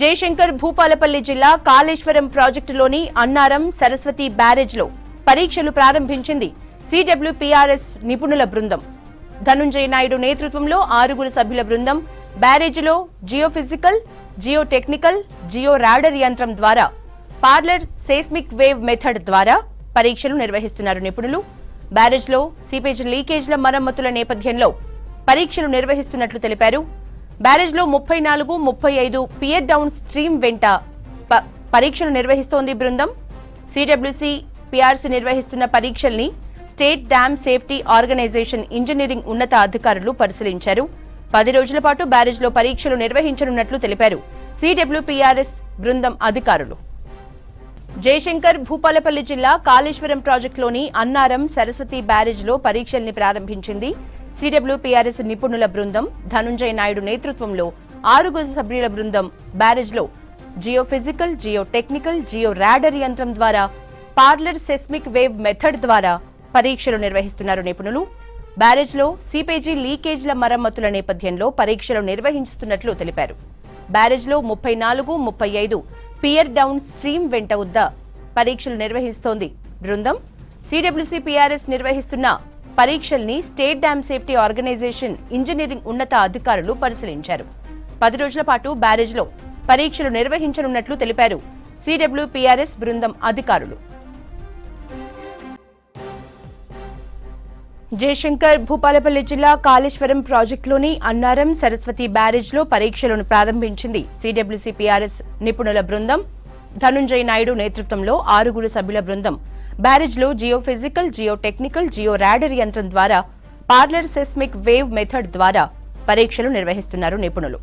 జయశంకర్ భూపాలపల్లి జిల్లా కాళేశ్వరం ప్రాజెక్టులోని అన్నారం సరస్వతి బ్యారేజ్లో పరీక్షలు ప్రారంభించింది సిడబ్ల్యూపీఆర్ఎస్ నిపుణుల బృందం. ధనుంజయ నాయుడు నేతృత్వంలో ఆరుగురు సభ్యుల బృందం బ్యారేజ్లో geophysical geo technical geo radar యంత్రం ద్వారా పార్లర్ సేస్మిక్ వేవ్ మెథడ్ ద్వారా పరీక్షలు నిర్వహిస్తున్నారు నిపుణులు. బ్యారేజ్లో సీపేజ్ లీకేజ్ల మరమ్మతుల నేపథ్యంలో పరీక్షలు నిర్వహిస్తున్నట్లు తెలిపారు. బ్యారేజ్లో ముప్పై నాలుగు ముప్పై ఐదు పియర్ డౌన్ స్ట్రీమ్ వెంట ప- పరీక్షలు నిర్వహిస్తోంది బృందం. సిడబ్ల్యూసి పిఆర్సి నిర్వహిస్తున్న పరీక్షల్ని state dam safety organisation engineering ఉన్నత అధికారులు పరిశీలించారు. పది రోజుల పాటు బ్యారేజ్లో పరీక్షలు నిర్వహించనున్నట్లు తెలిపారు. సిడబ్ల్యూపీఆర్ఎస్ బృందం అధికారులు. జయశంకర్ భూపాలపల్లి జిల్లా కాళేశ్వరం ప్రాజెక్టులోని అన్నారం సరస్వతి బ్యారేజ్లో పరీక్షల్ని ప్రారంభించింది. సిడబ్ల్యూపీఆర్ఎస్ నిపుణుల బృందం ధనుంజయ నాయుడు నేతృత్వంలో ఆరుగురు సభ్యుల బృందం బ్యారేజ్లో geo physical geo technical geo radar యంత్రం ద్వారా పార్లర్ సెస్మిక్ వేవ్ మెథడ్ ద్వారా పరీక్షలు నిర్వహిస్తున్నారు నిపుణులు. బ్యారేజ్లో సీపేజీ లీకేజ్ల మరమ్మతుల నేపథ్యంలో పరీక్షలు నిర్వహిస్తున్నట్లు తెలిపారు. బ్యారేజ్లో ముప్పై నాలుగు ముప్పై ఐదు పియర్ డౌన్ స్ట్రీమ్ వెంట వద్ద పరీక్షలు నిర్వహిస్తోంది బృందం. సిడబ్ల్యూసిపిఆర్ఎస్ నిర్వహిస్తున్న పరీక్షల్ని state dam safety organisation engineering ఉన్నత అధికారులు పరిశీలించారు. పది రోజుల పాటు బ్యారేజ్లో పరీక్షలు నిర్వహించనున్నట్లు తెలిపారు సిడబ్ల్యూపీఆర్ఎస్ బృందం అధికారులు. జయశంకర్ భూపాలపల్లి జిల్లా కాళేశ్వరం ప్రాజెక్టులోని అన్నారం సరస్వతి బ్యారేజ్లో పరీక్షలను ప్రారంభించింది సిడబ్ల్యూసీపీఆర్ఎస్ నిపుణుల బృందం. ధనుంజయ నాయుడు నేతృత్వంలో ఆరుగురు సభ్యుల బృందం. బ్యారేజ్లో geo physical geo technical geo radar యంత్రం ద్వారా పార్లర్ సెస్మిక్ వేవ్ మెథడ్ ద్వారా పరీక్షలు నిర్వహిస్తున్నారు నిపుణులు.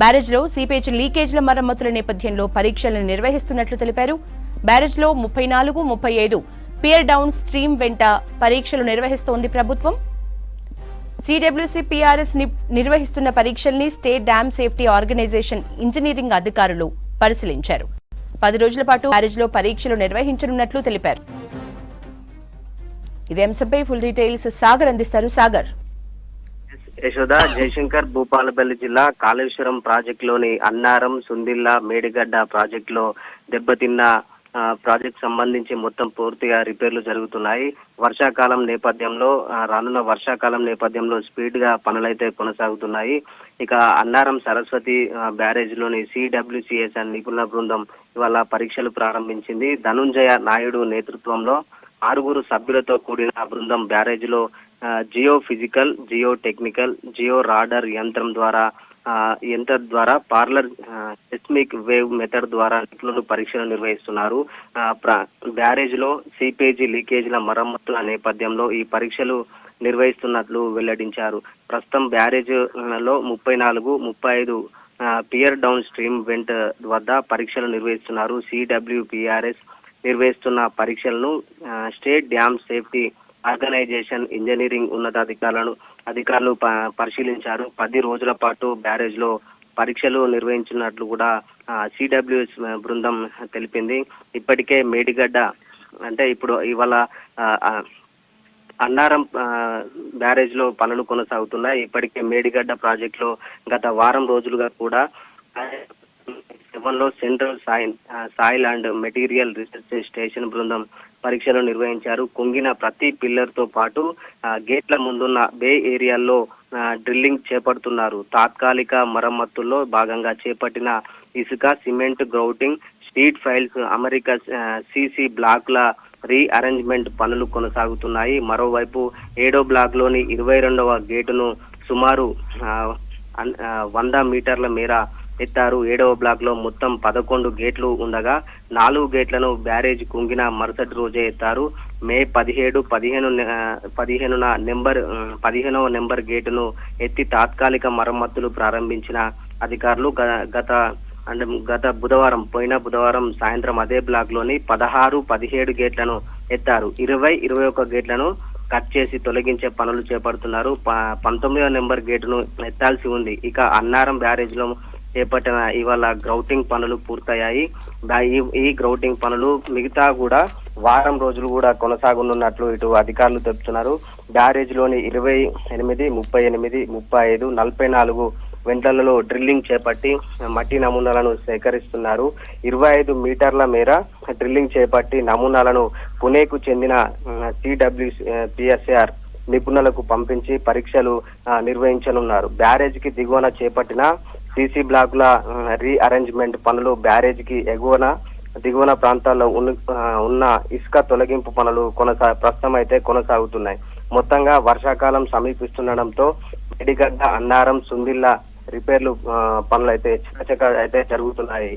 బ్యారేజ్లో సీపేజ్ లీకేజ్ల మరమ్మతుల నేపథ్యంలో పరీక్షలను నిర్వహిస్తున్నట్లు తెలిపారు. బ్యారేజ్లో ముప్పై నాలుగు ముప్పై ఐదు పియర్ డౌన్ స్ట్రీమ్ వెంట పరీక్షలు నిర్వహిస్తోంది ప్రభుత్వం. సిడబ్ల్యూసీ పీఆర్ఎస్ నిర్వహిస్తున్న పరీక్షల్ని state dam safety organisation engineering అధికారులు పరిశీలించారు. పది రోజుల పాటు బ్యారేజ్లో పరీక్షలు నిర్వహించనున్నట్లు తెలిపారు. ఇదే అంశంపై ఫుల్ డీటెయిల్స్ సాగర్ అందిస్తారు. సాగర్. యశోద జయశంకర్ భూపాలపల్లి జిల్లా కాళేశ్వరం ప్రాజెక్టులోని అన్నారం సుందిల్లా మేడిగడ్డ ప్రాజెక్టులో దెబ్బతిన్న ప్రాజెక్ట్ సంబంధించి మొత్తం పూర్తిగా రిపేర్లు జరుగుతున్నాయి. వర్షాకాలం నేపథ్యంలో రానున్న వర్షాకాలం నేపథ్యంలో స్పీడ్గా పనులైతే కొనసాగుతున్నాయి. ఇక అన్నారం సరస్వతి బ్యారేజ్లోని సిడబ్ల్యూసిఎస్ నిపుణుల బృందం ఇవాళ పరీక్షలు ప్రారంభించింది. ధనుంజయ నాయుడు నేతృత్వంలో ఆరుగురు సభ్యులతో కూడిన ఆ బృందం బ్యారేజ్లో geo physical geo technical geo radar యంత్రం ద్వారా యంత్రం ద్వారా పార్లర్ సెస్మిక్ వేవ్ మెథడ్ ద్వారా నిపుణులు పరీక్షలు నిర్వహిస్తున్నారు. ప్ర- బ్యారేజ్లో సీపేజీ లీకేజీల మరమ్మతుల నేపథ్యంలో ఈ పరీక్షలు నిర్వహిస్తున్నట్లు వెల్లడించారు. ప్రస్తుతం బ్యారేజ్లో ముప్పై నాలుగు ముప్పై ఐదు పియర్ డౌన్ స్ట్రీమ్ వెంట్ వద్ద పరీక్షలు నిర్వహిస్తున్నారు. సిడబ్ల్యూపిఆర్ఎస్ నిర్వహిస్తున్న పరీక్షలను state dam safety organisation engineering ఉన్నతాధికారులను అధికారులు ప- పరిశీలించారు. పది రోజుల పాటు బ్యారేజ్లో పరీక్షలు నిర్వహించినట్లు కూడా సిడబ్ల్యూఎస్ బృందం తెలిపింది. ఇప్పటికే మేడిగడ్డ అంటే ఇప్పుడు ఇవాళ అన్నారం బ్యారేజ్లో పనులు కొనసాగుతున్నాయి. ఇప్పటికే మేడిగడ్డ ప్రాజెక్ట్లో గత వారం రోజులుగా కూడా శివన్లో central soil soil and material research station బృందం పరీక్షలు నిర్వహించారు. కుంగిన ప్రతి పిల్లర్తో పాటు గేట్ల ముందున్న బే ఏరియాల్లో డ్రిల్లింగ్ చేపడుతున్నారు. తాత్కాలిక మరమ్మతుల్లో భాగంగా చేపట్టిన ఇసుక cement grouting street files America CC బ్లాక్ల రీ అరేంజ్మెంట్ పనులు కొనసాగుతున్నాయి. మరోవైపు ఏడో బ్లాక్లోని ఇరవై రెండవ గేటును సుమారు వంద మీటర్ల మేర ఎత్తారు. ఏడవ బ్లాక్లో మొత్తం పదకొండు గేట్లు ఉండగా నాలుగు గేట్లను బ్యారేజ్ కుంగిన మరుసటి రోజే ఎత్తారు. మే పదిహేడు పదిహేను పదిహేనున నెంబర్ పదిహేనవ నెంబర్ గేటును ఎత్తి తాత్కాలిక మరమ్మతులు ప్రారంభించిన అధికారులు గ- గత అంటే గత బుధవారం పోయిన బుధవారం సాయంత్రం అదే బ్లాక్లోని పదహారు పదిహేడు గేట్లను ఎత్తారు. ఇరవై ఇరవై ఒక్క గేట్లను కట్ చేసి తొలగించే పనులు చేపడుతున్నారు. ప- పంతొమ్మిదవ నెంబర్ గేటును ఎత్తాల్సి ఉంది. ఇక అన్నారం బ్యారేజ్లో చేపట్టిన ఇవాళ గ్రౌటింగ్ పనులు పూర్తయ్యాయి. ఈ- ఈ గ్రౌటింగ్ పనులు మిగతా కూడా వారం రోజులు కూడా కొనసాగనున్నట్లు ఇటు అధికారులు చెప్తున్నారు బ్యారేజ్లోని ఇరవై ఎనిమిది ముప్పై ఎనిమిది ముప్పై ఐదు నలభై నాలుగు వెంటలలో డ్రిల్లింగ్ చేపట్టి మట్టి నమూనాలను సేకరిస్తున్నారు. ఇరవై ఐదు మీటర్ల మేర డ్రిల్లింగ్ చేపట్టి నమూనాలను పుణేకు చెందిన సిడబ్ల్యూ పిఎస్ఆర్ నిపుణులకు పంపించి పరీక్షలు నిర్వహించనున్నారు. బ్యారేజ్కి దిగువన చేపట్టిన సీసీ బ్లాకుల రీఅరేంజ్మెంట్ పనులు బ్యారేజ్కి ఎగువన దిగువన ప్రాంతాల్లో ఉన్న ఉన్న ఇసుక తొలగింపు పనులు కొనసా ప్రస్తుతం అయితే కొనసాగుతున్నాయి. మొత్తంగా వర్షాకాలం సమీపిస్తుండడంతో మెడిగడ్డ అన్నారం సుందిల్ల రిపేర్లు పనులు అయితే చకచక అయితే జరుగుతున్నాయి.